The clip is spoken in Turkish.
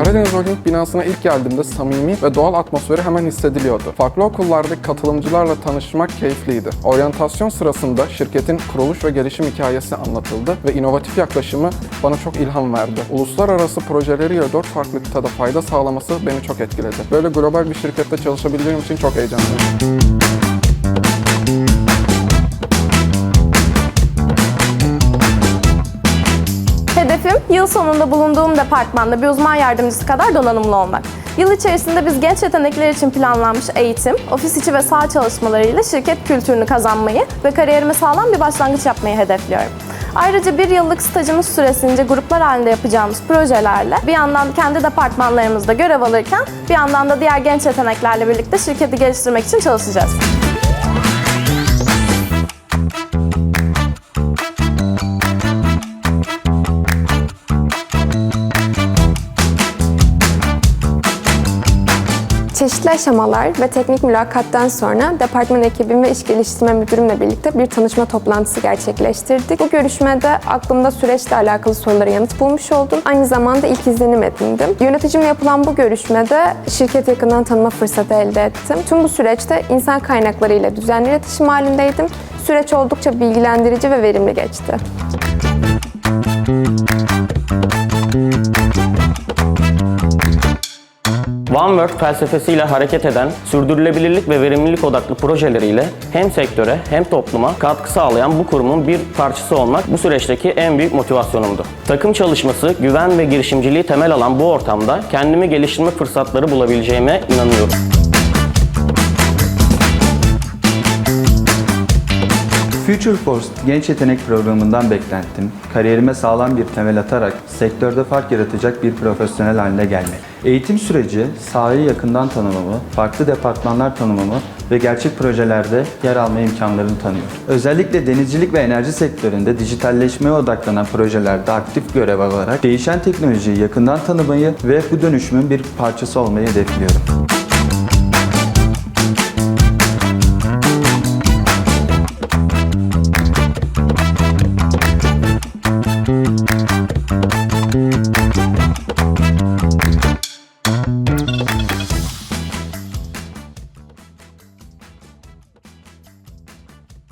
Akdeniz Holding binasına ilk geldiğimde samimi ve doğal atmosferi hemen hissediliyordu. Farklı okullardaki katılımcılarla tanışmak keyifliydi. Oryantasyon sırasında şirketin kuruluş ve gelişim hikayesi anlatıldı ve inovatif yaklaşımı bana çok ilham verdi. Uluslararası projeleriyle dört farklı kıtada fayda sağlaması beni çok etkiledi. Böyle global bir şirkette çalışabileceğim için çok heyecanlıyım. Yıl sonunda bulunduğum departmanda bir uzman yardımcısı kadar donanımlı olmak. Yıl içerisinde biz genç yetenekler için planlanmış eğitim, ofis içi ve saha çalışmalarıyla şirket kültürünü kazanmayı ve kariyerime sağlam bir başlangıç yapmayı hedefliyorum. Ayrıca bir yıllık stajımız süresince gruplar halinde yapacağımız projelerle bir yandan kendi departmanlarımızda görev alırken bir yandan da diğer genç yeteneklerle birlikte şirketi geliştirmek için çalışacağız. Çeşitli aşamalar ve teknik mülakattan sonra departman ekibim ve iş geliştirme müdürümle birlikte bir tanışma toplantısı gerçekleştirdik. Bu görüşmede aklımda süreçle alakalı sorulara yanıt bulmuş oldum. Aynı zamanda ilk izlenim edindim. Yöneticimle yapılan bu görüşmede şirketi yakından tanıma fırsatı elde ettim. Tüm bu süreçte insan kaynakları ile düzenli iletişim halindeydim. Süreç oldukça bilgilendirici ve verimli geçti. OneWork felsefesiyle hareket eden, sürdürülebilirlik ve verimlilik odaklı projeleriyle hem sektöre hem topluma katkı sağlayan bu kurumun bir parçası olmak bu süreçteki en büyük motivasyonumdu. Takım çalışması, güven ve girişimciliği temel alan bu ortamda kendimi geliştirme fırsatları bulabileceğime inanıyorum. Future Force Genç Yetenek Programı'ndan beklentim, kariyerime sağlam bir temel atarak sektörde fark yaratacak bir profesyonel haline gelmek. Eğitim süreci sahayı yakından tanımamı, farklı departmanlar tanımamı ve gerçek projelerde yer alma imkanlarını tanıyor. Özellikle denizcilik ve enerji sektöründe dijitalleşmeye odaklanan projelerde aktif görev alarak değişen teknolojiyi yakından tanımayı ve bu dönüşümün bir parçası olmayı hedefliyorum.